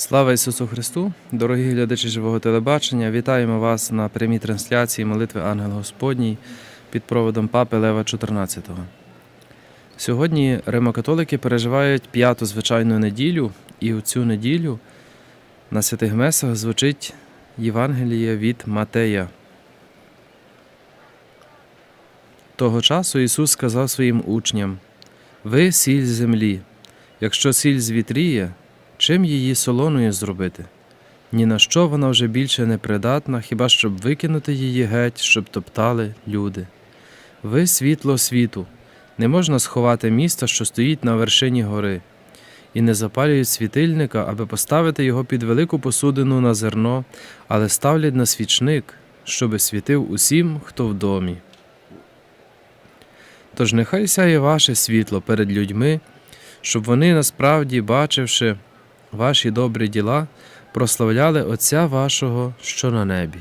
Слава Ісусу Христу! Дорогі глядачі живого телебачення, вітаємо вас на прямій трансляції молитви Ангел Господній під проводом Папи Лева XIV. Сьогодні римокатолики переживають п'яту звичайну неділю, і у цю неділю на святих месах звучить Євангеліє від Матея. Того часу Ісус сказав своїм учням: Ви сіль землі. Якщо сіль звітріє, чим її солоною зробити? Ні на що вона вже більше не придатна, хіба щоб викинути її геть, щоб топтали люди. Ви світло світу, не можна сховати місто, що стоїть на вершині гори, і не запалюють світильника, аби поставити його під велику посудину на зерно, але ставлять на свічник, щоби світив усім, хто в домі. Тож нехай сяє ваше світло перед людьми, щоб вони насправді, бачивши ваші добрі діла, прославляли Отця вашого, що на небі.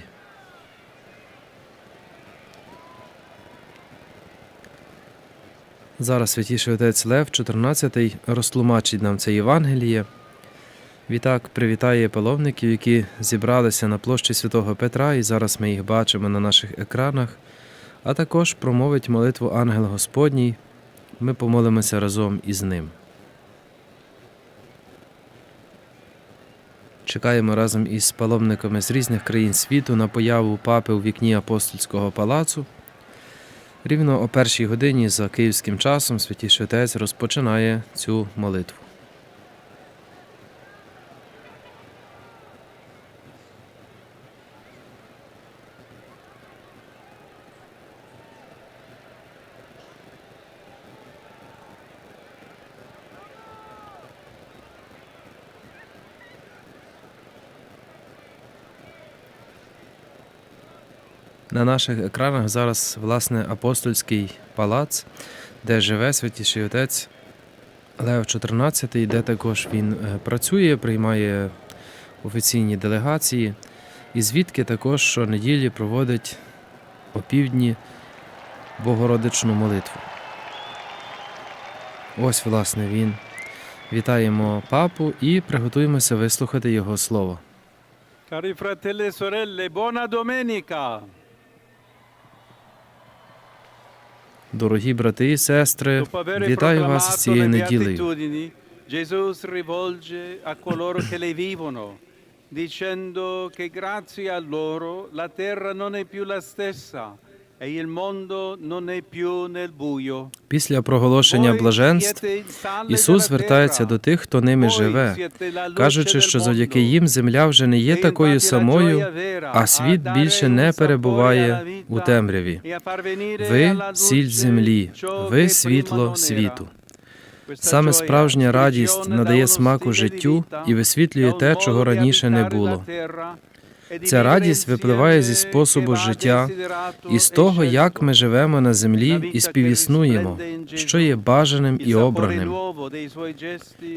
Зараз святіший отець Лев, 14, розтлумачить нам це Євангеліє. Відтак привітає паломників, які зібралися на площі святого Петра, і зараз ми їх бачимо на наших екранах, а також промовить молитву Ангел Господній. Ми помолимося разом із ним. Чекаємо разом із паломниками з різних країн світу на появу папи у вікні апостольського палацу. Рівно о першій годині за київським часом святіший отець розпочинає цю молитву. На наших екранах зараз власне апостольський палац, де живе святіший отець Лев XIV, де також він е, працює, приймає офіційні делегації, і звідки також щонеділі проводить опівдні Богородичну молитву. Ось, власне, він. Вітаємо папу і приготуємося вислухати його слово. Cari fratelli e sorelle, buona! Дорогі брати і сестри, Dopo aver вітаю вас з proclamato цією le неділею. beatitudini, Gesù si rivolge a coloro che le vivono, dicendo che grazie a loro la terra non è più la stessa e. Після проголошення блаженств Ісус звертається до тих, хто ними живе, кажучи, що завдяки їм земля вже не є такою самою, а світ більше не перебуває у темряві. e Ви сіль землі, ви світло світу. Саме справжня радість надає смаку життю і висвітлює те, чого раніше не було. E Ця радість випливає зі способу життя і з e того, як ми живемо на землі і співіснуємо, що є бажаним і обраним.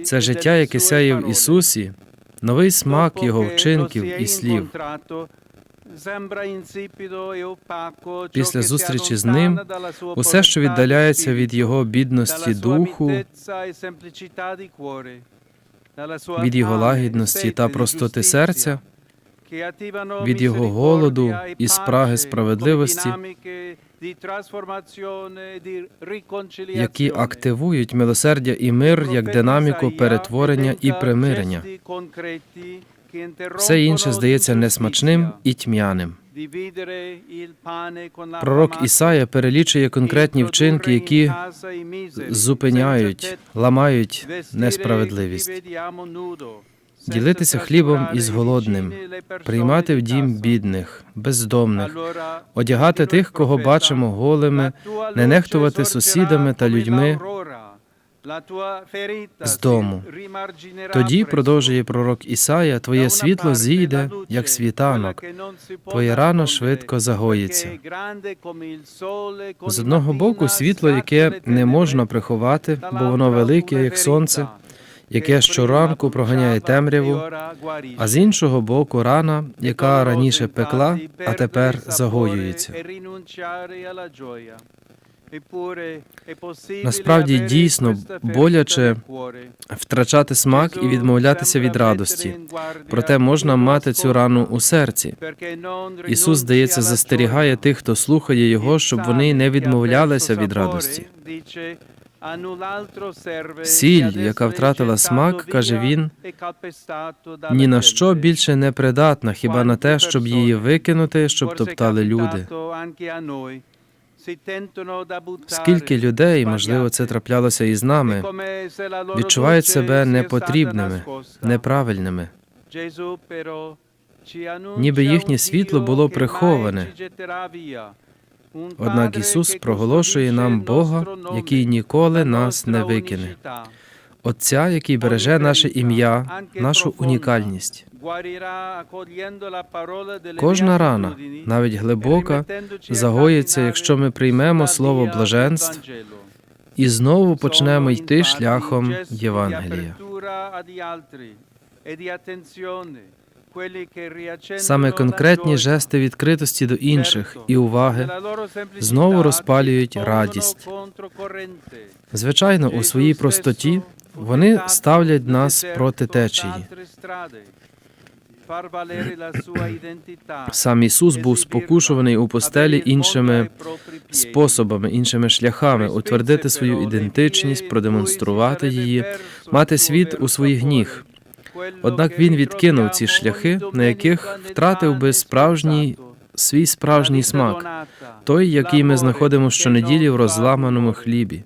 Це e життя, яке сяє в. Ісусі, новий смак Його вчинків і слів. e Після зустрічі з ним, Усе, що віддаляється від Його бідності духу, e від Його e лагідності та простоти серця, від Його голоду і спраги справедливості, di які активують милосердя і мир як динаміку перетворення і примирення. Все інше здається несмачним і тьмяним. Пророк Ісая перелічує конкретні вчинки, які зупиняють, ламають несправедливість, ділитися хлібом із голодним, приймати в дім бідних, бездомних, одягати тих, кого бачимо голими, не нехтувати сусідами та людьми з дому. Тоді, продовжує пророк Ісая, твоє світло зійде, як світанок, твоє рано швидко загоїться. З одного боку, світло, яке не можна приховати, бо воно велике, як сонце, яке щоранку проганяє темряву, а з іншого боку, рана, яка раніше пекла, а тепер загоюється. Насправді, дійсно, боляче втрачати смак і відмовлятися від радості. Проте можна мати цю рану у серці. Ісус, здається, застерігає тих, хто слухає Його, щоб вони не відмовлялися від радості. Сіль, яка втратила смак, каже він, ні на що більше не придатна, хіба на те, щоб її викинути, щоб топтали люди. Скільки людей, можливо, це траплялося і з нами, відчувають себе непотрібними, неправильними. ніби їхнє світло було приховане. Однак Ісус проголошує нам Бога, який ніколи нас не викине. Отця, який береже наше ім'я, нашу унікальність. Кожна рана, навіть глибока, загоїться, якщо ми приймемо слово блаженств і знову почнемо йти шляхом Євангелія. Саме конкретні жести відкритості до інших і уваги знову розпалюють радість. Звичайно, у своїй простоті вони ставлять нас проти течії. Сам Ісус був спокушуваний у постелі іншими способами, іншими шляхами утвердити свою ідентичність, продемонструвати її, мати світ у своїх ніг. Однак він відкинув ці шляхи, на яких втратив би справжній свій справжній смак, той, який ми знаходимо щонеділі в розламаному хлібі,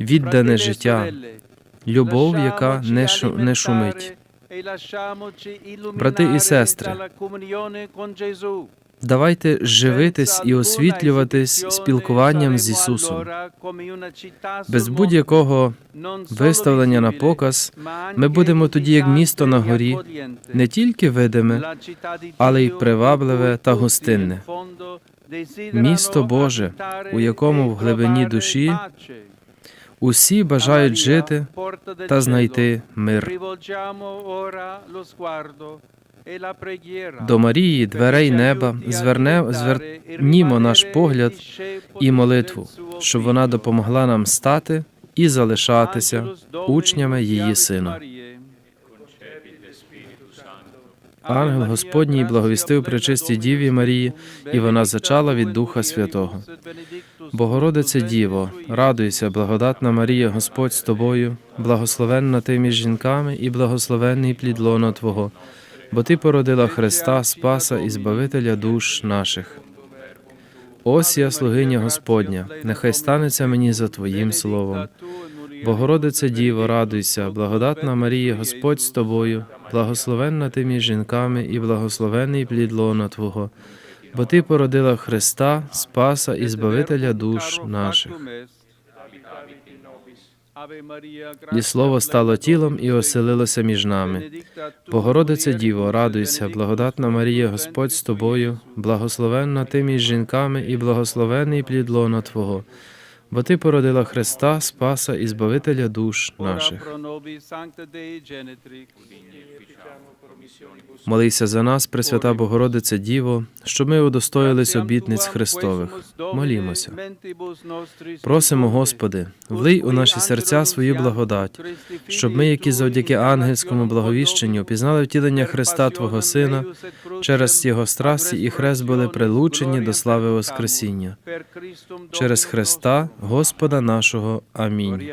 віддане життя, любов, яка не, шу, не шумить. Брати і сестри, Давайте живитись і освітлюватись спілкуванням з Ісусом. Без будь-якого виставлення на показ ми будемо тоді як місто на горі, не тільки видиме, але й привабливе та гостинне. Місто Боже, у якому в глибині душі усі бажають жити та знайти мир. До Марії, дверей неба, зверне, звернімо наш погляд і молитву, щоб вона допомогла нам стати і залишатися учнями її сина. Ангел Господній благовістив пречистій Діві Марії, і вона зачала від Духа Святого. Богородице Діво, радуйся, благодатна Марія, Господь з тобою, благословенна ти між жінками і благословенний плід лона Твого, бо Ти породила Христа, Спаса і Збавителя душ наших. Ось я, слугиня Господня, нехай станеться мені за Твоїм словом. Богородице Діво, радуйся, благодатна Марія, Господь з тобою, благословенна ти між жінками і благословенний плід лона Твого, бо Ти породила Христа, Спаса і Збавителя душ наших. І слово стало тілом і оселилося між нами. Богородице Діво, радуйся, благодатна Марія, Господь з тобою, благословенна ти між жінками і благословений плід лона Твого, бо Ти породила Христа, Спаса і Збавителя душ наших. Молися за нас, Пресвята Богородице Діво, щоб ми удостоїлись обітниць Христових. Молімося. Просимо, Господи, влий у наші серця свою благодать, щоб ми, які завдяки ангельському благовіщенню пізнали втілення Христа Твого Сина, через Його страсті і хрест були прилучені до слави Воскресіння. Через Христа, Господа нашого. Амінь.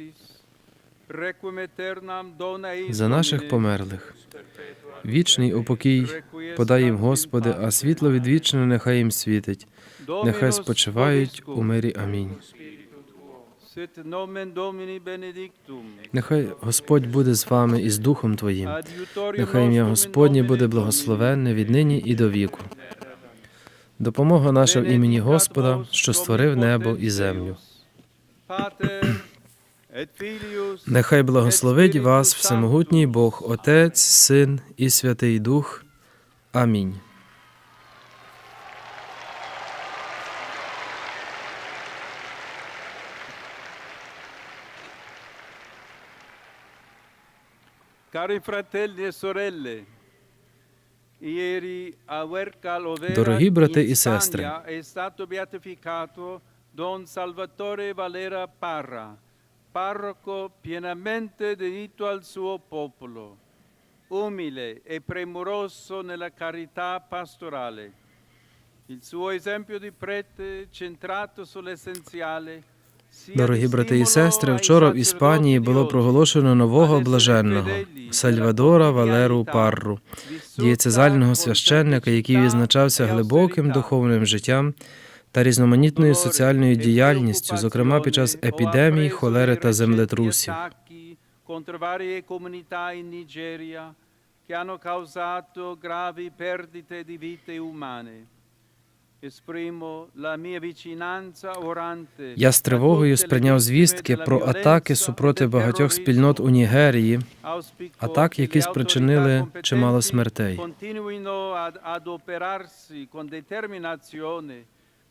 За наших померлих. Вічний упокій подай їм, Господи, а світло відвічне нехай їм світить. Нехай спочивають у мирі. Амінь. Нехай Господь буде з вами і з Духом Твоїм. Нехай ім'я Господнє буде благословенне від нині і до віку. Допомога наша в імені Господа, що створив небо і землю. Нехай благословить вас всемогутній. Бог, Отець, Син і Святий Дух. Амінь. E Дорогі брати і сестри, Don Salvatore Valera Parra, parroco pienamente dedito al suo popolo, umile e premuroso nella carità pastorale. Il suo esempio di prete centrato sull'essenziale Дорогі брати і сестри, вчора в Іспанії було проголошено нового блаженного Сальвадора Валеру Парру, дієцезального священника, який відзначався глибоким духовним життям та різноманітною соціальною діяльністю, зокрема під час епідемій, холери та землетрусів. Я з тривогою сприйняв звістки про атаки супроти багатьох спільнот у Нігерії, атак, які спричинили чимало смертей.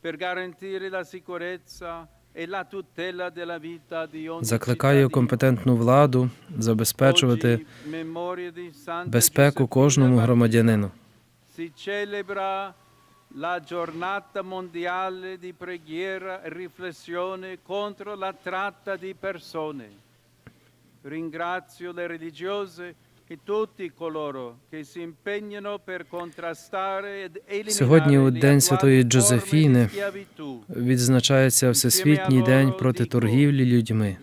Continuino ad adoperarsi con determinazione per garantire la sicurezza e la tutela della vita di ogni Закликаю cittadino. компетентну владу забезпечувати Oggi, memoria di Santa безпеку Giuseppina кожному Battista, громадянину. Si celebra la giornata mondiale di preghiera e riflessione contro la tratta di persone. Ringrazio le religiose Сьогодні у День Святої Джозефіни. Відзначається Всесвітній день проти торгівлі людьми.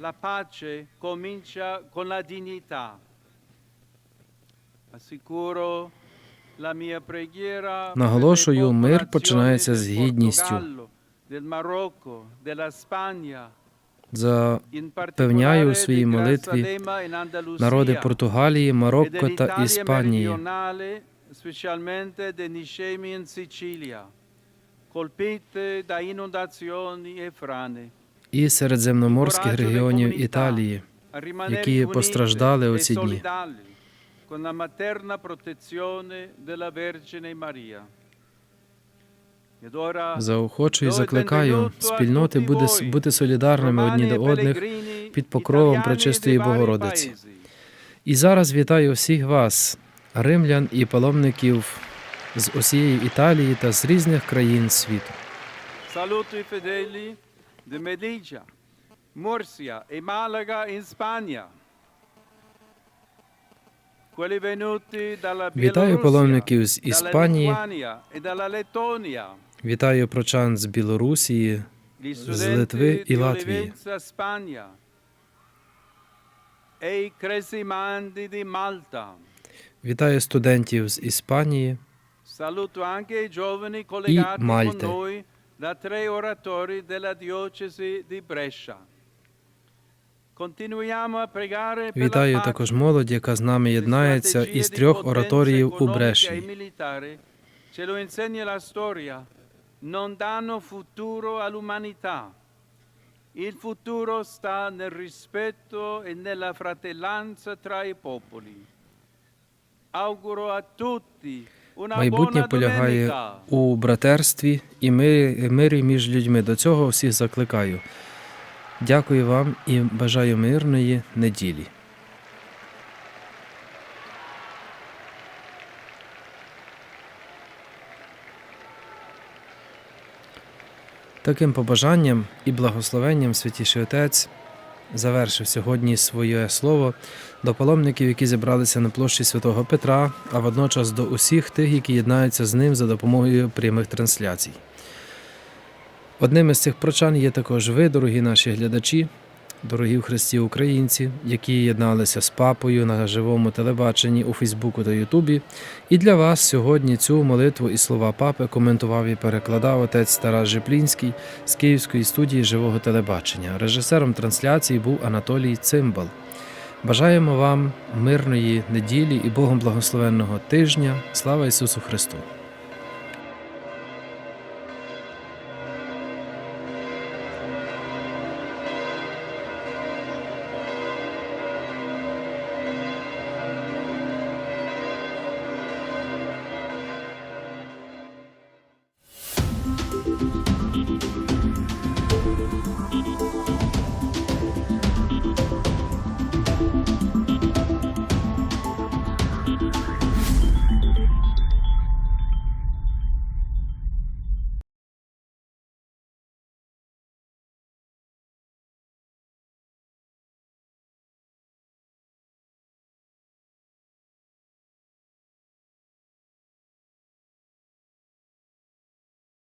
Наголошую, мир починається з гідністю. Portogallo, del Marocco, della Spagna, За in Певняю у своїй молитві народи Португалії, e Марокко та Іспанії. e і середземноморських регіонів Італії. які постраждали у e ці дні. con la materna protezione della Vergine Maria. Заохочую і закликаю спільноти буде, бути солідарними одні до одних. під покровом Пречистої Богородиці. І зараз вітаю всіх вас, римлян і паломників з усієї Італії та з різних країн світу. Saluto i fedeli di Melilla, Murcia e Malaga in Spagna. Quelli venuti dalla Вітаю паломників з dalla Іспанії, Lituania e dalla Lettonia. Вітаю прочан з Білорусії, Gli з Литви і Латвії. E. Вітаю студентів з Іспанії pregare per Вітаю також молодь, яка з нами єднається із трьох ораторіїв у e Бреші. Non danno futuro all'umanità. Il futuro sta nel rispetto e nella fratellanza tra i popoli. Auguro a tutti una Майбутнє полягає у братерстві і мирі, мирі між людьми. До цього всіх закликаю. Дякую вам і бажаю мирної неділі. Таким побажанням і благословенням Святіший Отець завершив сьогодні своє слово до паломників, які зібралися на площі святого Петра, а водночас до усіх тих, які єднаються з ним за допомогою прямих трансляцій. Одним із цих прочан є також ви, дорогі наші глядачі, дорогі в Христі українці, які єдналися з папою на живому телебаченні у Фейсбуку та Ютубі. І для вас сьогодні цю молитву і слова папи коментував і перекладав отець Тарас Жиплінський з Київської студії живого телебачення. Режисером трансляції був Анатолій Цимбал. Бажаємо вам мирної неділі і Богом благословенного тижня. Слава Ісусу Христу!